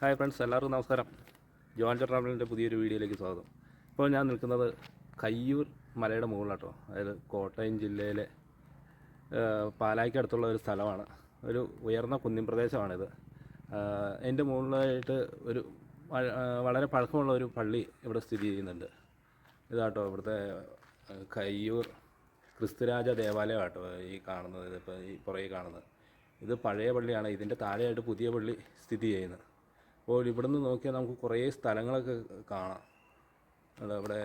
Hi friends എല്ലാവർക്കും നമസ്കാരം. John ട്രാവലിന്റെ പുതിയൊരു വീഡിയോയിലേക്ക് സ്വാഗതം. ഇപ്പോൾ ഞാൻ നിൽക്കുന്നത് കയ്യൂർ മലയുടെ മുകളിലാട്ടോ. അതായത് കോട്ടയം ജില്ലയിലെ പാലായ്ക്ക് അടുത്തുള്ള ഒരു സ്ഥലമാണ്. ഒരു ഉയർന്ന കുന്നിൻ പ്രദേശമാണിത് എന്റെ മുകളിലായിട്ട് ഒരു വളരെ പഴക്കമുള്ള ഒരു പള്ളി ഇവിടെ സ്ഥിതി ചെയ്യുന്നുണ്ട്. ഇതാട്ടോ ഇവിടുത്തെ കയ്യൂർ ക്രിസ്തുരാജ ദേവാലയമാട്ടോ ഈ കാണുന്നത് ഇതിപ്പോൾ ഈ പുറകെ കാണുന്നത്. ഇത് പഴയ പള്ളിയാണ്. ഇതിന്റെ താഴെയായിട്ട് പുതിയ പള്ളി സ്ഥിതി ചെയ്യുന്നത്. അപ്പോൾ ഇവിടുന്ന് നോക്കിയാൽ നമുക്ക് കുറേ സ്ഥലങ്ങളൊക്കെ കാണാം. അത് അവിടെ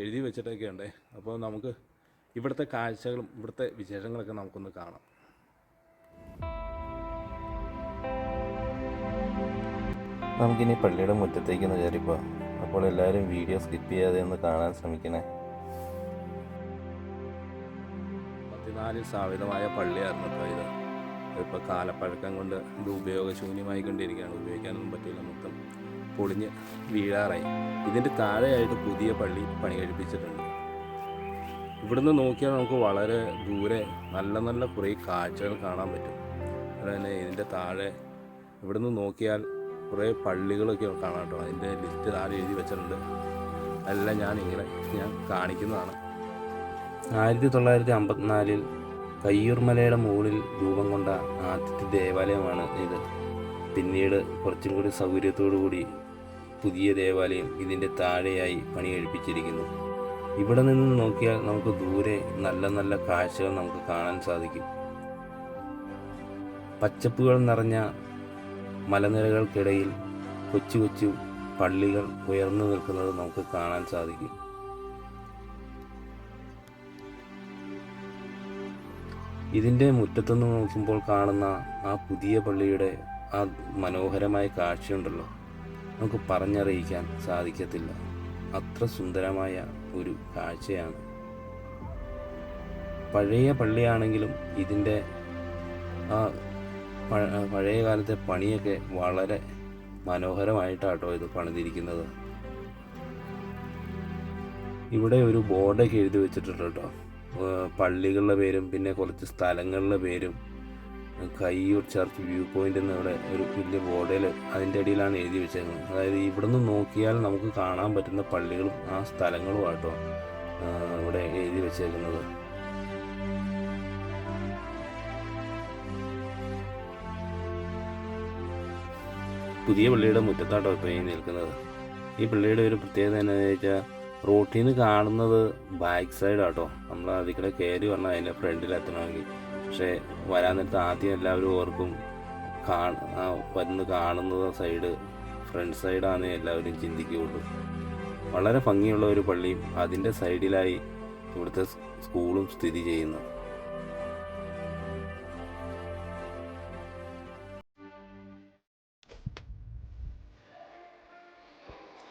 എഴുതി വെച്ചിട്ടൊക്കെ ഉണ്ട്. അപ്പോൾ നമുക്ക് ഇവിടുത്തെ കാഴ്ചകളും ഇവിടുത്തെ വിശേഷങ്ങളൊക്കെ നമുക്കൊന്ന് കാണാം. നമുക്കിനി പള്ളിയുടെ മുറ്റത്തേക്ക് ഒന്ന് കയറിപ്പോ അപ്പോൾ എല്ലാവരും വീഡിയോ സ്കിപ്പ് ചെയ്യാതെ ഒന്ന് കാണാൻ ശ്രമിക്കണേ. പതിനാല് സ്ഥാപിതമായ പള്ളിയായിരുന്നു ഇപ്പോൾ ഇത്. ഇപ്പോൾ കാലപ്പഴക്കം കൊണ്ട് ഇത് ഉപയോഗശൂന്യമായി കൊണ്ടിരിക്കുകയാണ്. ഉപയോഗിക്കാനൊന്നും പറ്റില്ല മൊത്തം പൊളിഞ്ഞ് വീഴാറായി. ഇതിന്റെ താഴെയായിട്ട് പുതിയ പള്ളി പണി കഴിപ്പിച്ചിട്ടുണ്ട്. ഇവിടുന്ന് നോക്കിയാൽ നമുക്ക് വളരെ ദൂരെ നല്ല നല്ല കുറേ കാഴ്ചകൾ കാണാൻ പറ്റും. അതുപോലെ തന്നെ ഇതിന്റെ താഴെ ഇവിടുന്ന് നോക്കിയാൽ കുറേ പള്ളികളൊക്കെ കാണാം കേട്ടോ. അതിന്റെ ലിസ്റ്റ് താഴെ എഴുതി വെച്ചിട്ടുണ്ട്. അതെല്ലാം ഞാൻ ഇങ്ങനെ ഞാൻ കാണിക്കുന്നതാണ്. ആയിരത്തി തൊള്ളായിരത്തി അമ്പത്തിനാലിൽ കയ്യൂർ മലയുടെ മുകളിൽ രൂപം കൊണ്ട ആദ്യത്തെ ദേവാലയമാണ് ഇത്. പിന്നീട് കുറച്ചും കൂടി സൗകര്യത്തോടു കൂടി പുതിയ ദേവാലയം ഇതിന്റെ താഴെയായി പണി കഴിപ്പിച്ചിരിക്കുന്നു ഇവിടെ നിന്ന് നോക്കിയാൽ നമുക്ക് ദൂരെ നല്ല നല്ല കാഴ്ചകൾ നമുക്ക് കാണാൻ സാധിക്കും. പച്ചപ്പുകൾ നിറഞ്ഞ മലനിരകൾക്കിടയിൽ കൊച്ചു കൊച്ചു പള്ളികൾ ഉയർന്നു നിൽക്കുന്നത് നമുക്ക് കാണാൻ സാധിക്കും. ഇതിന്റെ മുറ്റത്തുനിന്ന് നോക്കുമ്പോൾ കാണുന്ന ആ പുതിയ പള്ളിയുടെ ആ മനോഹരമായ കാഴ്ചയുണ്ടല്ലോ. നമുക്ക് പറഞ്ഞറിയിക്കാൻ സാധിക്കത്തില്ല. അത്ര സുന്ദരമായ ഒരു കാഴ്ചയാണ്. പഴയ പള്ളിയാണെങ്കിലും ഇതിന്റെ ആ പഴയ കാലത്തെ പണിയൊക്കെ വളരെ മനോഹരമായിട്ടാട്ടോ ഇത് പണിതിരിക്കുന്നത്. ഇവിടെ ഒരു ബോർഡൊക്കെ എഴുതി വെച്ചിട്ടുണ്ട് കേട്ടോ. പള്ളികളുടെ പേരും പിന്നെ കുറച്ച് സ്ഥലങ്ങളുടെ പേരും കയ്യൂർ ചർച്ച് വ്യൂ പോയിന്റ് എന്ന് ഇവിടെ ഒരു വലിയ ബോർഡിൽ അതിന്റെ അടിയിലാണ് എഴുതി വെച്ചേക്കുന്നത്. അതായത് ഇവിടുന്ന് നോക്കിയാൽ നമുക്ക് കാണാൻ പറ്റുന്ന പള്ളികളും ആ സ്ഥലങ്ങളും ആട്ടോ ഏഹ് ഇവിടെ എഴുതി വെച്ചേക്കുന്നത്. പുതിയ പള്ളിയുടെ മുറ്റത്താട്ടോ ഇപ്പോൾ ഈ നിൽക്കുന്നത്. ഈ പള്ളിയുടെ ഒരു പ്രത്യേകത എന്താണെന്ന് വെച്ചാൽ റോട്ടിൽ കാണുന്നത് ബാക്ക് സൈഡ് ആട്ടോ. നമ്മൾ അതിക്കടെ കൂടെ കയറി വന്നാൽ അതിന്റെ ഫ്രണ്ടിൽ എത്തണമെങ്കിൽ. പക്ഷേ വരാൻ നേരത്ത് ആദ്യം എല്ലാവരും ഓർക്കും കാ വരുന്ന കാണുന്നത് സൈഡ് ഫ്രണ്ട് സൈഡാണ് എല്ലാവരും ചിന്തിക്കുകയുള്ളൂ വളരെ ഭംഗിയുള്ള ഒരു പള്ളിയും അതിന്റെ സൈഡിലായി ഇവിടുത്തെ സ്കൂളും സ്ഥിതി ചെയ്യുന്നു.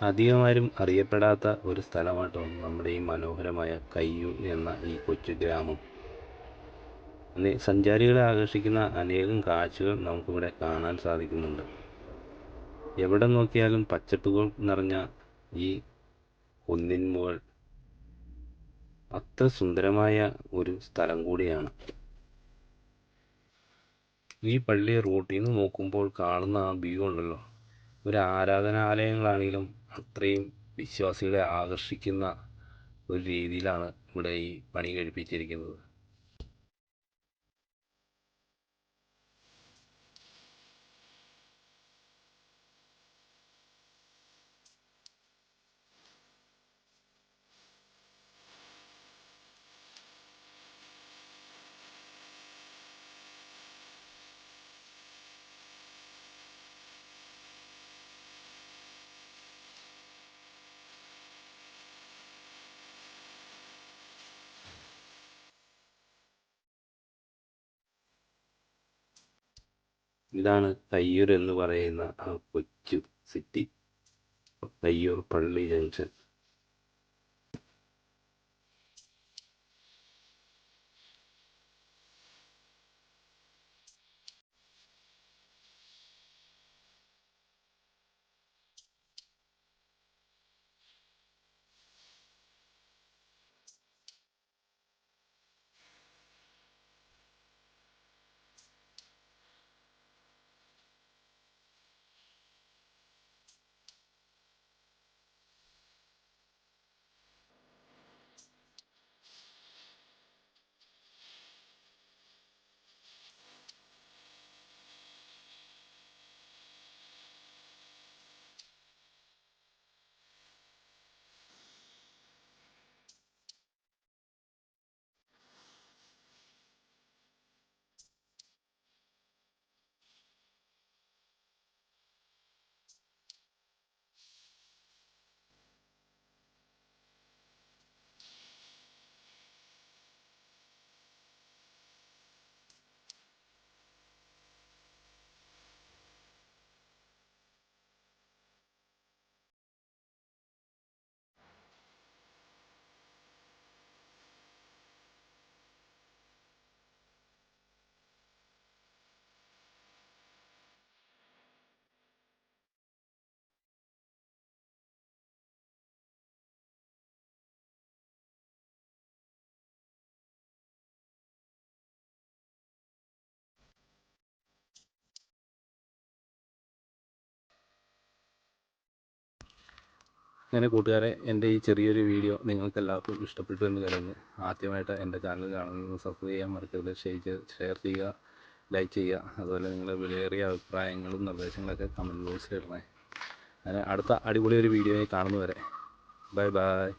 അധികമാരും അറിയപ്പെടാത്ത ഒരു സ്ഥലമാട്ടോ നമ്മുടെ ഈ മനോഹരമായ കയ്യൂർ എന്ന ഈ കൊച്ചു ഗ്രാമം. സഞ്ചാരികളെ ആകർഷിക്കുന്ന അനേകം കാഴ്ചകൾ നമുക്കിവിടെ കാണാൻ സാധിക്കുന്നുണ്ട്. എവിടെ നോക്കിയാലും പച്ചപ്പുകൾ നിറഞ്ഞ ഈ കുന്നിൻ മുകൾ അത്ര സുന്ദരമായ ഒരു സ്ഥലം കൂടിയാണ്. ഈ പള്ളി റോട്ടിൽ നിന്ന് നോക്കുമ്പോൾ കാണുന്ന ആ വ്യൂ ഉണ്ടല്ലോ. ഒരു ആരാധനാലയങ്ങളാണെങ്കിലും അത്രയും വിശ്വാസികളെ ആകർഷിക്കുന്ന ഒരു രീതിയിലാണ് ഇവിടെ ഈ പണി കഴിപ്പിച്ചിരിക്കുന്നത്. ഇതാണ് തയ്യൂർ എന്ന് പറയുന്ന ആ കൊച്ചു സിറ്റി തയ്യൂർ പള്ളി ജംഗ്ഷൻ അങ്ങനെ കൂട്ടുകാരെ എന്റെ ഈ ചെറിയൊരു വീഡിയോ നിങ്ങൾക്ക് എല്ലാവർക്കും ഇഷ്ടപ്പെട്ടു എന്ന് കരുതുന്നു. ആദ്യമായിട്ട് എന്റെ ചാനൽ കാണുന്നത് സബ്സ്ക്രൈബ് ചെയ്യാൻ മറക്കരുത്. ഷെയർ ഷെയർ ചെയ്യുക ലൈക്ക് ചെയ്യുക. അതുപോലെ നിങ്ങളുടെ വിലയേറിയ അഭിപ്രായങ്ങളും നിർദ്ദേശങ്ങളൊക്കെ കമന്റ് ബോക്സിൽ ഇടണേ. അങ്ങനെ അടുത്ത അടിപൊളി ഒരു വീഡിയോയിൽ കാണുന്നവരെ ബൈ ബൈ.